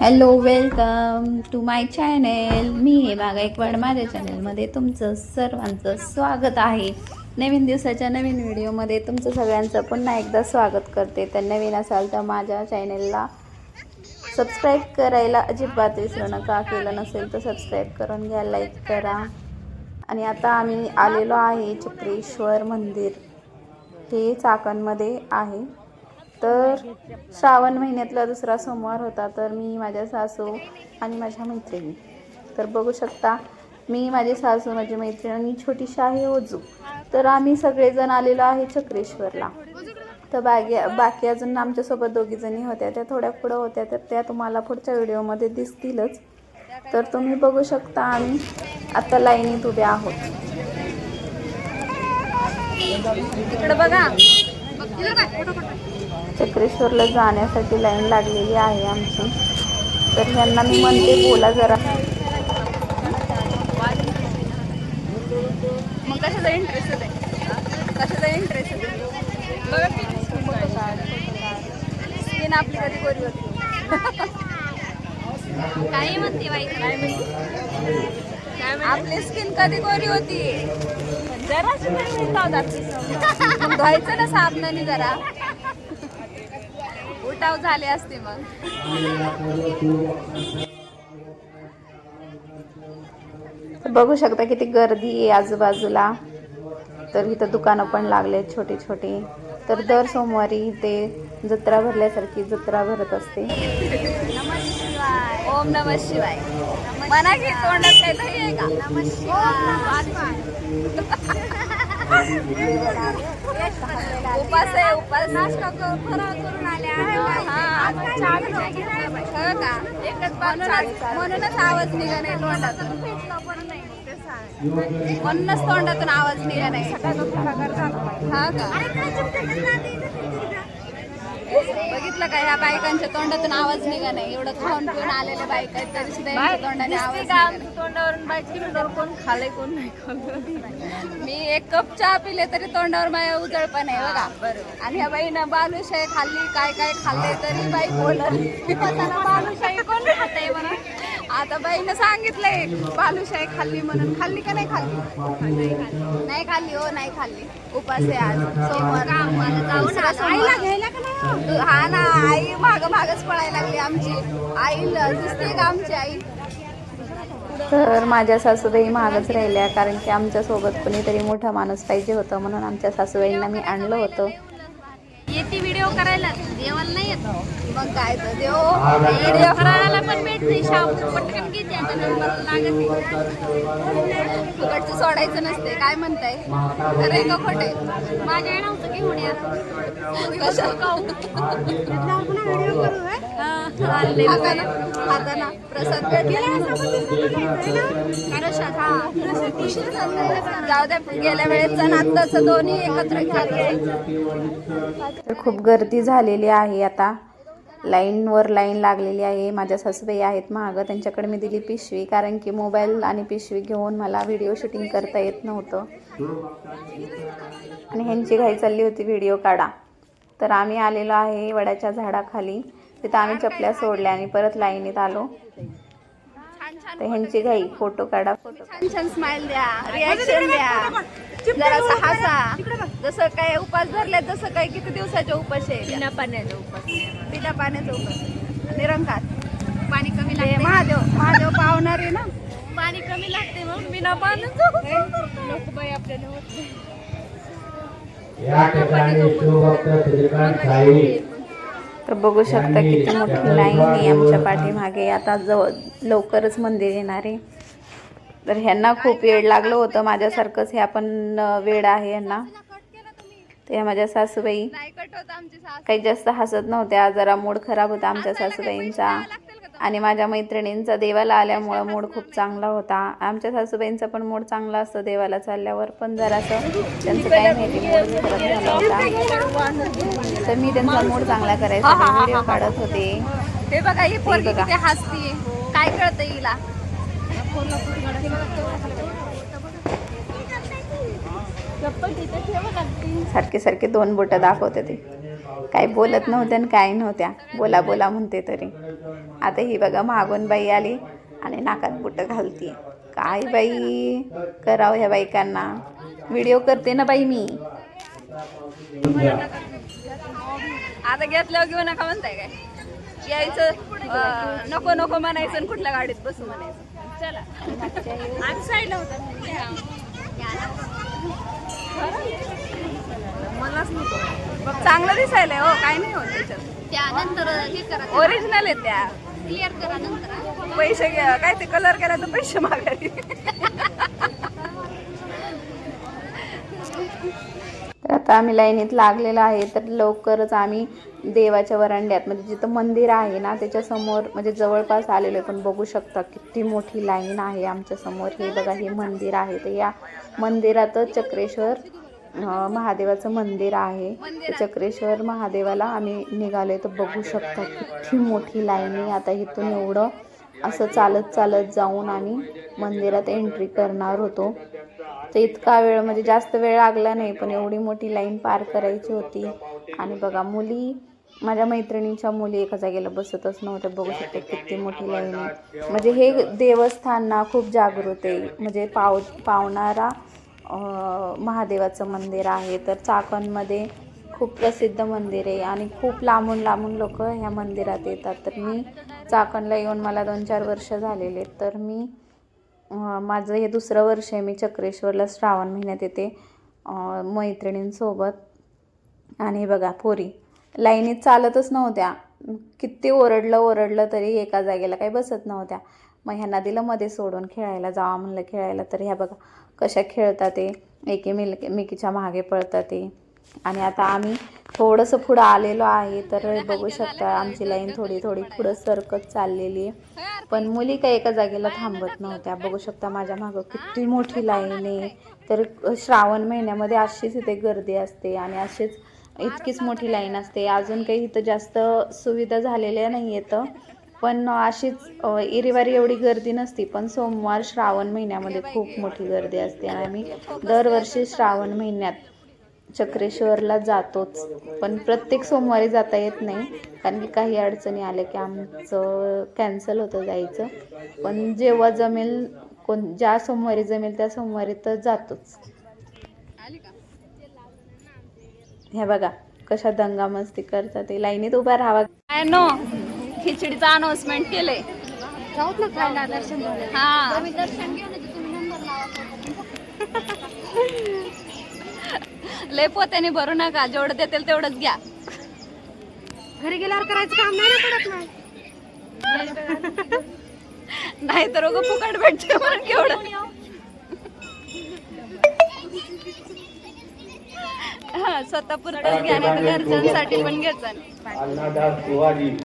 Hello welcome to my channel मी हे हेमा एकवाड माझ्या चॅनेलमध्ये तुमचं सर्वांचं स्वागत आहे. नवीन दिवसाच्या नवीन व्हिडिओमध्ये तुमचं सगळ्यांचं पुन्हा एकदा स्वागत करते. तर नवीन असाल तर माझ्या चॅनेलला सबस्क्राईब करायला अजिबात विसरू नका. केलं नसेल तर सबस्क्राईब करून घ्या लाईक करा. आणि आता आम्ही आलेलो आहे चक्रेश्वर मंदिर. हे चाकणमध्ये आहे. तर श्रावण महिन्यातला दुसरा सोमवार होता तर मी माझ्या सासू आणि माझ्या मैत्रिणी. तर बघू शकता मी माझे सासू माझी मैत्रीण आणि छोटीशी आहे ओजू तर आम्ही सगळेजण आलेलो आहे चक्रेश्वरला. तर बाकी बाकी अजून आमच्यासोबत दोघीजणी होत्या त्या थोड्या पुढं होत्या तर त्या तुम्हाला पुढच्या व्हिडिओमध्ये दिसतीलच. तर तुम्ही बघू शकता आम्ही आता लाईनीत उभे आहोत. इकडे बघा. चक्रेश्वरला जाण्यासाठी लाईन लागलेली आहे आमची. तर यांना मी म्हणते बोला जरा. मग कशाचा इंटरेस्ट आहे? कशाचा इंटरेस्ट आहे? बघा स्किन आपली कधी गोरी होती? काय म्हणते बाई. काय म्हणते आपली स्किन कधी गोरी होती? जरा धुवायचं ना साबणाने जरा. उठाव झाले असते मग. बघू शकता किती गर्दी आहे आजूबाजूला. तर इथं दुकानं पण लागले छोटे छोटे. तर दर सोमवारी इथे जत्रा भरल्यासारखी जत्रा भरत असते. ओम नम शिवाय. मना की तोंडात काहीतरी आहे का? उपास आहे उपास. नाश्ता करून आल्या. म्हणूनच आवाज निघा नाही तोंडातून. म्हणूनच तोंडातून आवाज निघा नाही. हा का? बघितलं का ह्या बायकांच्या तोंडातून आवाज निघा नाही एवढं खाऊन पिऊन आलेल्या बायका आहेत तरी सुद्धा यांच्या तोंडाने आवाज निघा नाही. तोंडावरून बाईक कोण खाल्लंय कोण नाही मी एक कप चहा पिले तरी तोंडावर माझ्या उजळपण आहे बघा. आणि ह्या बाईनं बालुशाही खाल्ली काय काय खाल्ले तरी बाई बोलत बालुशाही कोण खाते म्हणून आता बाईनं सांगितलंय बालुशाही खाल्ली म्हणून. खाल्ली का नाही खाल्ली? नाही खाल्ली. हो नाही खाल्ली. उपास आहे आज सोमवार. दुसरा सोमवार. हा ना आई माग मागच पळायला लागली आमची. आई दिसते का आमची आई? तर माझ्या सासूबाई महागच राहिल्या कारण की आमच्यासोबत कुणीतरी मोठा माणूस पाहिजे होतं म्हणून आमच्या सासूबाईंना मी आणलं होतं. येते व्हिडिओ करायला. देवाला नाही येत. मग काय तर देव. व्हिडिओ करायला पण भेट नाही. शाम पटकन घेते. आता नंबर लागत सोडायचं नसते काय म्हणताय? अरे का खोटे. माझ्या आई नव्हतं घेऊन या आता ना प्रसाद प्रसाद हा जाऊ द्या गेल्या वेळेचं आत्ताचं दोन्ही एकत्र खूप गर्दी झालेली आहे आता. लाईनवर लाईन लागलेली आहे. माझ्या सासूबाई आहेत मागं. त्यांच्याकडे मी दिली पिशवी कारण की मोबाईल आणि पिशवी घेऊन मला व्हिडिओ शूटिंग करता येत नव्हतं. आणि ह्यांची घाई चालली होती. व्हिडिओ काढा. तर आम्ही आलेलो आहे वडाच्या झाडाखाली. तिथं आम्ही चपल्या सोडल्या आणि परत लाईनीत आलो. तर ह्यांची घाई. फोटो काढा. फोटो छान छान स्माइल द्या. रिॲक्शन द्या. जरा हसा. जसं काय उपास धरले तसं काय किती दिवसाचे उपास आहे? बिना पाण्याचा उपास. बिना पाण्याचा उपास. निरंकार. पाणी कमी लागते. महादेव महादेव पावणार आहे ना? पाणी कमी लागते मग बिना पाण्याचं नको बाई आपल्याला होत नाही. या ठिकाणी शिवभक्त श्रीकांत साई तर बघू शकता किती मोठी लाईन आहे आमच्या पाठीमागे. आता जवळ लवकरच मंदिर येणार आहे. तर ह्यांना खूप वेळ लागलं होतं. माझ्यासारखंच ह्या पण वेळ आहे यांना. तर ह्या माझ्या सासूबाई. नाही कट होत आमची सास. काही जास्त हसत नव्हत्या जरा मूड खराब होता आमच्या सासूबाईंचा. आणि माझ्या मैत्रिणींचा देवाला आल्यामुळं मूड खूप चांगला होता. आमच्या सासूबाईंचा पण मूड चांगला असतो देवाला चालल्यावर पण जरासं त्यांचं काय माहिती मूड खराब झाला होता. तर मी त्यांचा मूड चांगला करायचा व्हिडिओ काढत होते. हे बघा ही काय कळतं हिला? सारखे सारखे दोन बोटं दाखवते ते. काही बोलत नव्हत्या आणि काही नव्हत्या. बोला बोला म्हणते तरी. आता ही बघा मागून बाई आली आणि नाकात बुटं घालती काय बाई? करावं ह्या बायकांना. व्हिडिओ करते ना बाई मी. आता घेतल्यावर घेऊ नका म्हणताय काय? यायचं नको नको म्हणायचं आणि कुठल्या गाडीत बसू म्हणायचं. चला. आम्ही साईडला मलाच नको. चांगलं दिसायलंय हो काय नाही होत त्याच्यात. त्यानंतर हे करा ओरिजिनल आहे त्या. क्लिअर करा नंतर. पैसे घ्या काय ते कलर केला तर पैसे मागायचे. आता आम्ही लाईनीत लागलेलं आहे तर लवकरच आम्ही देवाच्या वरांड्यात म्हणजे जिथं मंदिर आहे ना त्याच्यासमोर म्हणजे जवळपास आलेलो आहे. पण बघू शकता किती मोठी लाईन आहे आमच्यासमोर हे बघा हे मंदिर आहे. तर या मंदिरातच चक्रेश्वर महादेवाचं मंदिर आहे. चक्रेश्वर महादेवाला आम्ही निघालोय. तर बघू शकता किती मोठी लाईन आहे. आता इथून एवढं असं चालत चालत जाऊन आम्ही मंदिरात एंट्री करणार होतो. तर इतका वेळ म्हणजे जास्त वेळ लागला नाही पण एवढी मोठी लाईन पार करायची होती. आणि बघा मुली माझ्या मैत्रिणींच्या मुली एका जागेला बसतच नव्हत्या. बघू शकते किती मोठी लाईन आहे. म्हणजे हे देवस्थान ना खूप जागृत आहे. म्हणजे पाव पावणारा महादेवाचं मंदिर आहे. तर चाकणमध्ये खूप प्रसिद्ध मंदिर आहे. आणि खूप लांबून लांबून लोक ह्या मंदिरात येतात. तर मी चाकणला येऊन मला दोन चार वर्ष झालेले तर मी माझं हे दुसरं वर्ष आहे मी चक्रेश्वरला श्रावण महिन्यात येते मैत्रिणींसोबत. आणि बघा पोरी. लाईनीत चालतच नव्हत्या. किती ओरडलं ओरडलं तरी एका जागेला काही बसत नव्हत्या. मग ह्यांना दिलं मध्ये सोडून खेळायला जावा म्हणलं खेळायला. तर ह्या बघा कशा खेळतात ते. एकीमेकीच्या मागे पळतात ते. आणि आता आम्ही थोडंसं पुढं आलेलो आहे तर बघू शकता आमची लाईन थोडी थोडी पुढं सरकत चाललेली आहे. पण मुली काही एका जागेला थांबत नव्हत्या. बघू शकता माझ्या मागं किती मोठी लाईन आहे. तर श्रावण महिन्यामध्ये अशीच इथे गर्दी असते आणि अशीच इतकीच मोठी लाईन असते. अजून काही इथं जास्त सुविधा झालेल्या नाही आहेत पण अशीच इरिवारी इरीवारी एवढी गर्दी नसती. पण सोमवार श्रावण महिन्यामध्ये खूप मोठी गर्दी असते. आणि आम्ही दरवर्षी श्रावण महिन्यात चक्रेश्वरला जातोच. पण प्रत्येक सोमवारी जाता येत नाही. कारण की काही अडचणी आल्या की आमचं कॅन्सल होतं जायचं. पण जेव्हा जमेल कोण ज्या सोमवारी जमेल त्या सोमवारी तर जातोच. हे बघा कशा दंगा मस्ती करतात ते. लाईनीत उभा राहावा. काय नो खिचडीचं अनाउन्समेंट केलंय. जाऊत ना खायला. दर्शन हा. तुम्ही दर्शन घेऊन लय पोत्याने भरू नका जेवढं देतील तेवढंच घ्या. घरी गेल्यावर करायचं काम नाही ना पडत नाही नाही तर उगं फुकट भेटते म्हणून केवढं. हा स्वतः पुरतच घ्या नाही तर घरच्यांसाठी पण घ्यायचं